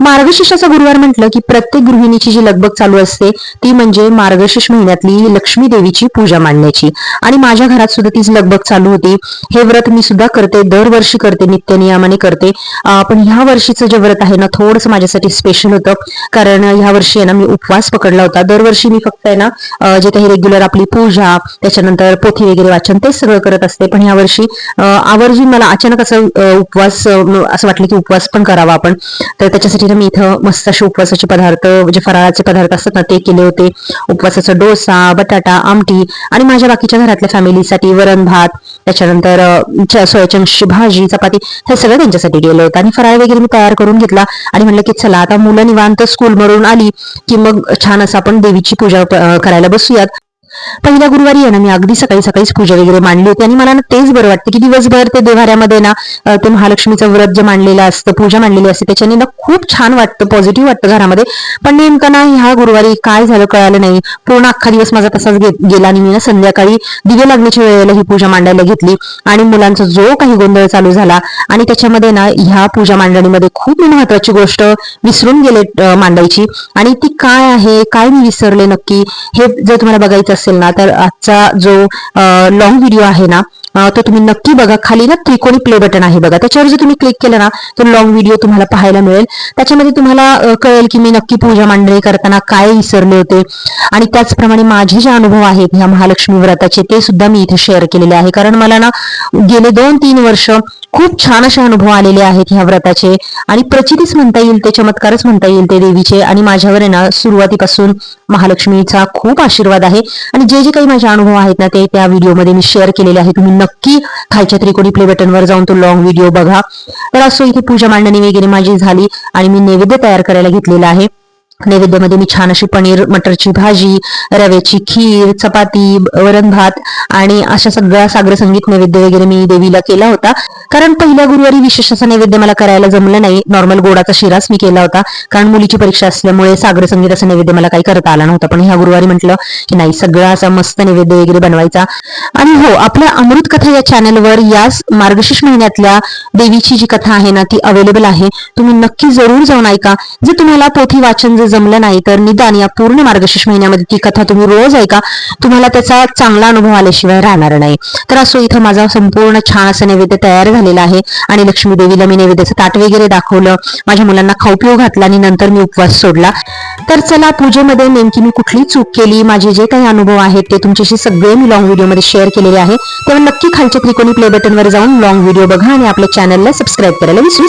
मार्गशीर्षाचा गुरुवार म्हटलं की प्रत्येक गृहिणीची जी लगबग चालू असते ती म्हणजे मार्गशीर्ष महिन्यातली लक्ष्मी देवीची पूजा मांडण्याची. आणि माझ्या घरात सुद्धा तीच लगबग चालू होती. हे व्रत मी सुद्धा करते दरवर्षी करते नित्य नियमाने करते पण ह्या वर्षीचं जे व्रत आहे ना थोडंसं माझ्यासाठी स्पेशल होतं. कारण ह्या वर्षी आहे ना मी उपवास पकडला होता. दरवर्षी मी फक्त आहे ना जे काही रेग्युलर आपली पूजा त्याच्यानंतर पोथी वगैरे वाचन ते सगळं करत असते. पण ह्या वर्षी आवर्जून मला अचानक असं उपवास असं वाटलं की उपवास पण करावा आपण. तर त्याच्यासाठी ना मी इथं मस्त असे उपवासाचे पदार्थ जे फराळाचे पदार्थ असतात ना ते केले होते. उपवासाचा डोसा बटाटा आमटी आणि माझ्या बाकीच्या घरातल्या फॅमिलीसाठी वरण भात त्याच्यानंतर अं, भाजी चपाती हे सगळं त्यांच्यासाठी गेलं होतं. आणि फराळ वगैरे मी तयार करून घेतला आणि म्हणलं की चला आता मुलं निवांत स्कूल मरून आली की मग छान असं आपण देवीची पूजा करायला बसूयात. पहिल्या गुरुवारी आहे ना मी अगदी सकाळी सकाळीच पूजा वगैरे मांडली होती आणि मला ना तेच बरं वाटतं की दिवसभर ते देवाऱ्यामध्ये ना ते महालक्ष्मीचं व्रत जे मांडलेलं असतं पूजा मांडलेली असते त्याच्याने ना खूप छान वाटतं पॉझिटिव्ह वाटतं घरामध्ये. पण नेमकं ना ह्या गुरुवारी काय झालं कळालं नाही. पूर्ण अख्खा दिवस माझा तसाच गेला आणि मी ना संध्याकाळी दिवे लागण्याच्या वेळेला ही पूजा मांडायला घेतली आणि मुलांचा जो काही गोंधळ चालू झाला आणि त्याच्यामध्ये ना ह्या पूजा मांडणीमध्ये खूप महत्वाची गोष्ट विसरून गेले मांडायची. आणि ती काय आहे काय मी विसरले नक्की हे जर तुम्हाला बघायचं असेल ना तर आजचा जो लॉंग व्हिडिओ आहे ना तो तुम्ही नक्की बघा. खाली ना त्रिकोणी प्ले बटन आहे बघा. त्याच्यावर जर तुम्ही क्लिक केलं ना तर लॉंग व्हिडिओ तुम्हाला पाहायला मिळेल. त्याच्यामध्ये तुम्हाला कळेल की मी नक्की पूजा मांडणी करताना काय विसरले होते. आणि त्याचप्रमाणे माझे जे अनुभव आहेत ह्या महालक्ष्मी व्रताचे ते सुद्धा मी इथे शेअर केलेले आहे. कारण मला ना गेले दोन तीन वर्ष खूप छान असे अनुभव आलेले आहेत ह्या व्रताचे. आणि प्रचितीच म्हणता येईल ते चमत्कारच म्हणता येईल ते देवीचे. आणि माझ्यावर आहे ना सुरुवातीपासून महालक्ष्मीचा खूप आशीर्वाद आहे. आणि जे जे काही माझे अनुभव आहेत ना ते त्या व्हिडिओमध्ये मी शेअर केलेले आहे तुम्ही नक्की खालच्या त्रिकोणी प्ले बटनवर जाऊन तो लॉंग व्हिडिओ बघा. तर असो इथे पूजा मांडणी वगैरे माझी झाली आणि मी नैवेद्य तयार करायला घेतलेला आहे. नैवेद्यामध्ये मी छान अशी पनीर मटरची भाजी रव्याची खीर चपाती वरण भात आणि अशा सगळा सागर संगीत नैवेद्य वगैरे मी देवीला केला होता. कारण पहिल्या गुरुवारी विशेष असा नैवेद्य मला करायला जमलं नाही. नॉर्मल गोडाचा शिराच मी केला होता. कारण मुलीची परीक्षा असल्यामुळे सागर संगीत नैवेद्य मला काही करता आला नव्हता. पण ह्या गुरुवारी म्हटलं की नाही सगळा असा मस्त नैवेद्य वगैरे बनवायचा. आणि हो आपल्या अमृत कथा या चॅनलवर याच मार्गशीर्ष महिन्यातल्या देवीची जी कथा आहे ना ती अवेलेबल आहे. तुम्ही नक्की जरूर जाऊन ऐका. जर तुम्हाला पोथी वाचन जर जमलं नाही तर निदान या पूर्ण मार्गशीर्ष महिन्यामध्ये ती कथा तुम्ही रोज ऐका. तुम्हाला त्याचा चांगला अनुभव आल्याशिवाय राहणार नाही. तर असो इथं माझा संपूर्ण छान असं नैवेद्य तयार झालेला आहे. आणि लक्ष्मी देवीला मी नैवेद्याचं ताट वगैरे दाखवलं. माझ्या मुलांना खाऊ घातला आणि नंतर मी उपवास सोडला. तर चला पूजेमध्ये नेमकी मी कुठली चूक केली. माझे जे काही अनुभव आहेत ते तुमच्याशी सगळे मी लॉंग व्हिडिओमध्ये शेअर केलेले आहे. तेव्हा नक्की खालच्या त्रिकोणी प्ले बटनवर जाऊन लॉंग व्हिडिओ बघा आणि आपल्या चॅनलला सबस्क्राईब करायला विसरू